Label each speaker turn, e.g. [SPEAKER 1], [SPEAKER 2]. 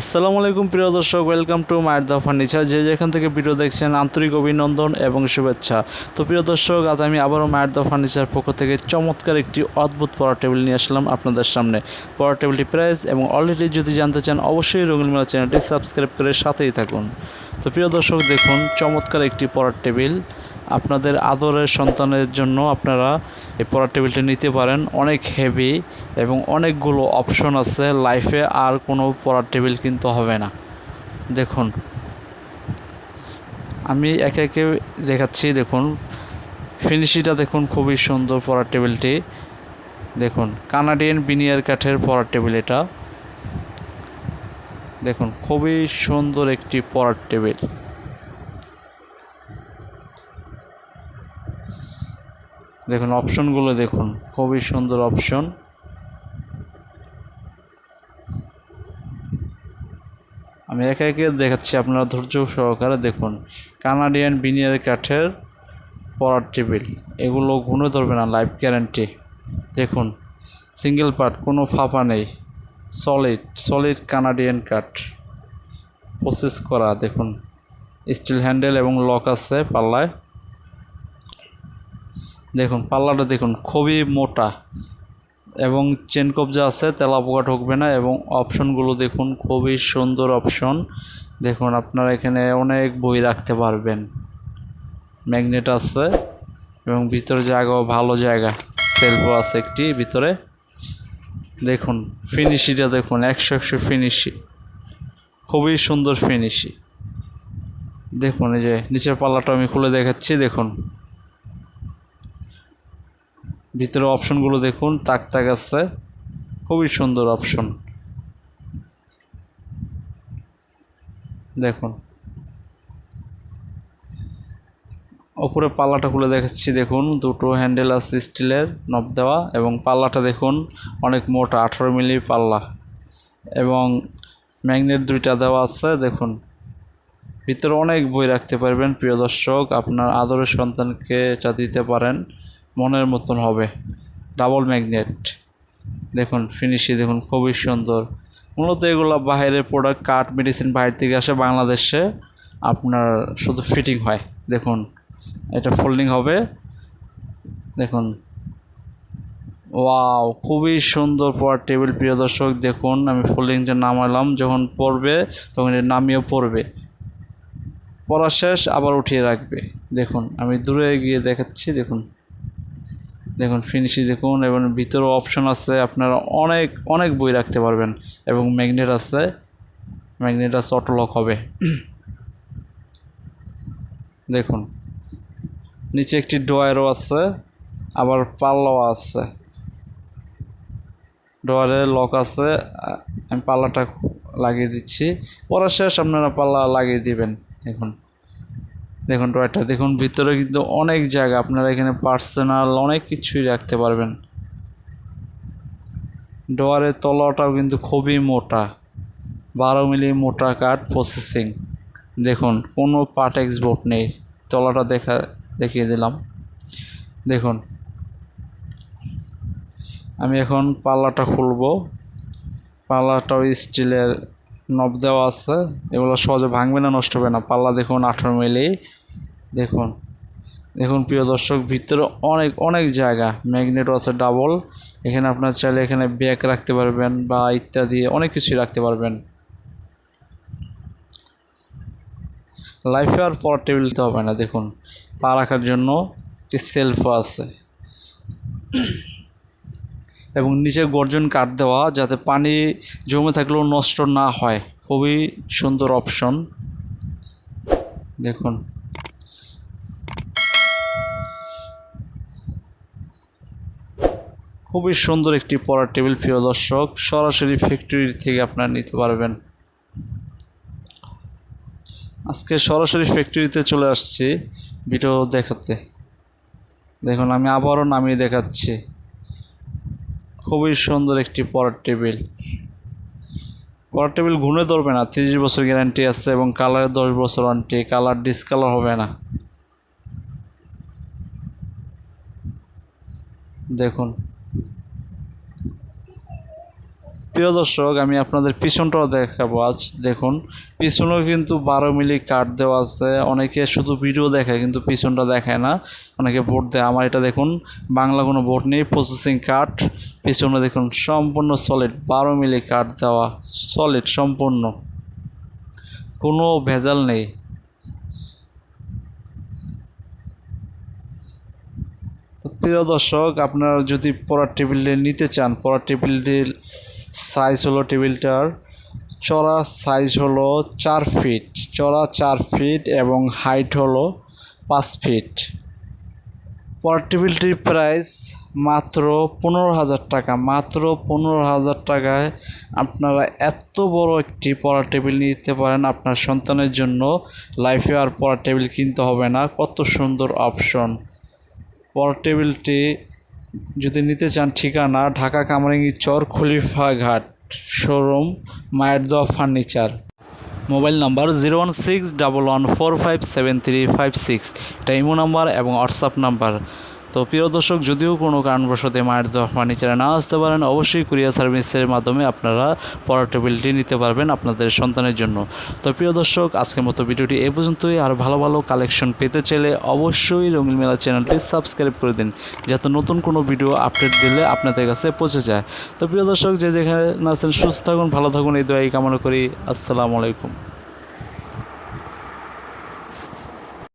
[SPEAKER 1] আসসালামু আলাইকুম, প্রিয় দর্শক ওয়েলকাম টু মায়ের দা ফার্নিচার যে যেখান থেকে ভিডিও দেখছেন, আন্তরিক অভিনন্দন এবং শুভেচ্ছা। তো প্রিয় দর্শক, আজ আমি আবারও মায়ের দা ফার্নিচার পক্ষ থেকে চমৎকার একটি অদ্ভুত পড়া টেবিল নিয়ে আসলাম আপনাদের সামনে। পড়া টেবিলটি প্রাইস এবং অলরেডি যদি জানতে চান, অবশ্যই রঙিন মেলা চ্যানেলটি সাবস্ক্রাইব করে সাথেই থাকুন। তো প্রিয় দর্শক, দেখুন, চমৎকার একটি পড়ার টেবিল আপনাদের আদরের সন্তানের জন্য আপনারা এই পড়ার টেবিলটি নিতে পারেন। অনেক হেভি এবং অনেকগুলো অপশন আছে। লাইফে আর কোনো পড়ার টেবিল কিন্তু হবে না। দেখুন, আমি একে একে দেখাচ্ছি। দেখুন ফিনিশিংটা দেখুন, খুবই সুন্দর পড়ার টেবিলটি। দেখুন কানাডিয়ান বিনিয়ার কাঠের পড়ার টেবিল এটা। দেখুন, খুবই সুন্দর একটি পড়ার টেবিল। দেখুন, অপশনগুলো দেখুন। খুবই সুন্দর অপশন। আমি একে একে দেখাচ্ছি, আপনারা ধৈর্য সহকারে দেখুন। কানাডিয়ান বিনিয়ার কাঠের পড়ার টেবিল। এগুলো গুনে ধরবে না, লাইফ গ্যারান্টি। দেখুন, সিঙ্গেল পার্ট, কোনো ফাঁপা নেই। সলিড সলিড কানাডিয়ান কাঠ। প্রসেস করা, দেখুন। স্টিল হ্যান্ডেল এবং লক আছে পাল্লায়। দেখুন, পাল্লাটা দেখুন, খুবই মোটা। এবং চেন কবজা আছে, তেলা পোকা ঢুকবে না এবং অপশনগুলো দেখুন, খুবই সুন্দর অপশন দেখুন, আপনারা এখানে অনেক বই রাখতে পারবেন। ম্যাগনেট আছে এবং ভিতরে জায়গাও ভালো জায়গা। সেলফও আছে একটি ভিতরে। দেখুন ফিনিশিটা দেখুন, একশো একশো ফিনিশি খুবই সুন্দর ফিনিশি দেখুন, এই যে নিচের পাল্লাটা আমি খুলে দেখাচ্ছি, দেখুন। ভিতরে অপশনগুলো দেখুন, তাক তাক আছে। খুবই সুন্দর অপশন। দেখুন। ওপরে পাল্লাটা খুলে দেখাচ্ছি, দেখুন। দুটো হ্যান্ডেল আছে স্টিলের, নব দেওয়া, এবং পাল্লাটা দেখুন, অনেক মোটা, আঠারো মিলি পাল্লা। এবং ম্যাগনেট দুইটা দেওয়া আছে, দেখুন। ভিতরে অনেক বই রাখতে পারবেন, প্রিয় দর্শক। আপনার আদরের সন্তানকে এটা দিতে পারেন। মনের মতন হবে। ডাবল ম্যাগনেট দেখুন ফিনিশি দেখুন, খুবই সুন্দর। মূলত এগুলো বাইরের প্রোডাক্ট কাঠ মেডিসিন বাইরে থেকে আসে বাংলাদেশে। আপনার শুধু ফিটিং হয়। দেখুন, এটা ফোল্ডিং হবে। দেখুন। ওয়াও খুবই সুন্দর পড়ার টেবিল প্রিয় দর্শক, দেখুন, আমি ফোল্ডিংটা নামালাম। যখন পড়বে তখন এটা নামিয়েও পড়বে পড়া শেষ, আবার উঠিয়ে রাখবে। দেখুন, আমি দূরে গিয়ে দেখাচ্ছি, দেখুন। দেখুন ফিনিশিং দেখুন, এবং ভিতরেও অপশন আছে, আপনারা অনেক অনেক বই রাখতে পারবেন, এবং ম্যাগনেট আছে ম্যাগনেট আছে অটো লক হবে। দেখুন, নিচে একটি ডয়ারও আছে, আবার পাল্লাও আছে। ডয়ারে লক আছে, আমি পাল্লাটা লাগিয়ে দিচ্ছি পড়া শেষ আপনারা পাল্লা লাগিয়ে দিবেন, দেখুন। দেখুন টয়টা দেখুন, ভিতরে কিন্তু অনেক জায়গা, আপনারা এখানে পার্সোনাল অনেক কিছুই রাখতে পারবেন। ডোয়ারের তলাটাও কিন্তু খুবই মোটা, বারো মিলি মোটা কাঠ প্রসেসিং দেখুন, কোনো পার্ট এক্সপোর্ট নেই, তলাটা দেখা, দেখিয়ে দিলাম। দেখুন, আমি এখন পাল্লাটা খুলবো। পাল্লাটাও স্টিলের নব দেওয়া আছে। এগুলো সহজে ভাঙবে না, নষ্ট হবে না। পাল্লা দেখুন, আঠারো মিলি। দেখুন দেখুন প্রিয় দর্শক, ভিতরে অনেক অনেক জায়গা। ম্যাগনেটও আছে ডাবল। এখানে আপনার চাইলে এখানে ব্যাগ রাখতে পারবেন বা ইত্যাদি, অনেক কিছুই রাখতে পারবেন। লাইফে আর পর টেবিল দিতে হবে না, দেখুন। পা রাখার জন্য একটি সেলফও আছে। এবং নিচে গর্জন কাঠ দেওয়া যাতে পানি জমে থাকলেও নষ্ট না হয়। খুবই সুন্দর অপশন দেখুন। খুবই সুন্দর একটি পড়ার টেবিল, প্রিয় দর্শক। সরাসরি ফ্যাক্টরি থেকে আপনারা নিতে পারবেন। আজকে সরাসরি ফ্যাক্টরিতে চলে আসছি ভিডিও দেখাতে। দেখুন, আমি আবারও নামিয়ে দেখাচ্ছি। খুবই সুন্দর একটি পরার টেবিল। পড়ার টেবিল ঘুরে ধরবে না, তিরিশ বছর গ্যারান্টি আছে এবং কালারে দশ বছর ওয়ারেন্টি কালার ডিসকালার হবে না। দেখুন। প্রিয় দর্শক, আমি আপনাদের পিছনটাও দেখাবো আজ। দেখুন, পিছনেও কিন্তু বারো মিলি কাঠ দেওয়া আছে। অনেকে শুধু ভিডিও দেখায় কিন্তু পিছনটা দেখায় না। অনেকে ভোট দেয়। আমার এটা দেখুন, বাংলা কোনো ভোট নেই প্রসেসিং কাঠ পিছনে দেখুন, সম্পূর্ণ সলিড বারো মিলি কাঠ দেওয়া সলিড সম্পূর্ণ। কোনো ভেজাল নেই। তো প্রিয় দর্শক, আপনারা যদি পড়ার টেবিলটি নিতে চান, পড়ার টেবিলটির সাইজ হলো টেবিলটার চড়া সাইজ হলো চার ফিট চড়া চার ফিট এবং হাইট হলো পাঁচ ফিট। পড়ার টেবিলটির প্রাইস মাত্র পনেরো হাজার টাকা। মাত্র পনেরো হাজার টাকায় আপনারা এত বড় একটি পড়ার টেবিল নিতে পারেন। আপনার সন্তানের জন্য লাইফে আর পড়ার টেবিল কিনতে হবে না। কত সুন্দর অপশন। পড়ার টেবিলটি যদি নিতে চান ঠিকানা, ঢাকা কামরাঙ্গি চর খলিফা ঘাট, শোরুম মায়ের দোয়া furniture. Mobile number zero one six double one four five seven three five six. এটা ইমো নাম্বার এবং হোয়াটসঅ্যাপ নাম্বার। তো প্রিয় দর্শক, যদিও কোনো কারণবশত মায়ের দোয়া ফার্নিচারে না আসতে পারেন, অবশ্যই কুরিয়ার সার্ভিসের মাধ্যমে আপনারা পড়ার টেবিলটি নিতে পারবেন আপনাদের সন্তানের জন্য। তো প্রিয় দর্শক, আজকের মতো ভিডিওটি এ পর্যন্তই। আর ভালো ভালো কালেকশন পেতে চাইলে অবশ্যই রঙিন মেলা চ্যানেলটি সাবস্ক্রাইব করে দিন, যাতে নতুন কোনো ভিডিও আপডেট দিলে আপনাদের কাছে পৌঁছে যায়। তো প্রিয় দর্শক, যে যেখানে আছেন, সুস্থ থাকুন, ভালো থাকুন। এই দোয়াই কামনা করি। আসসালামু আলাইকুম।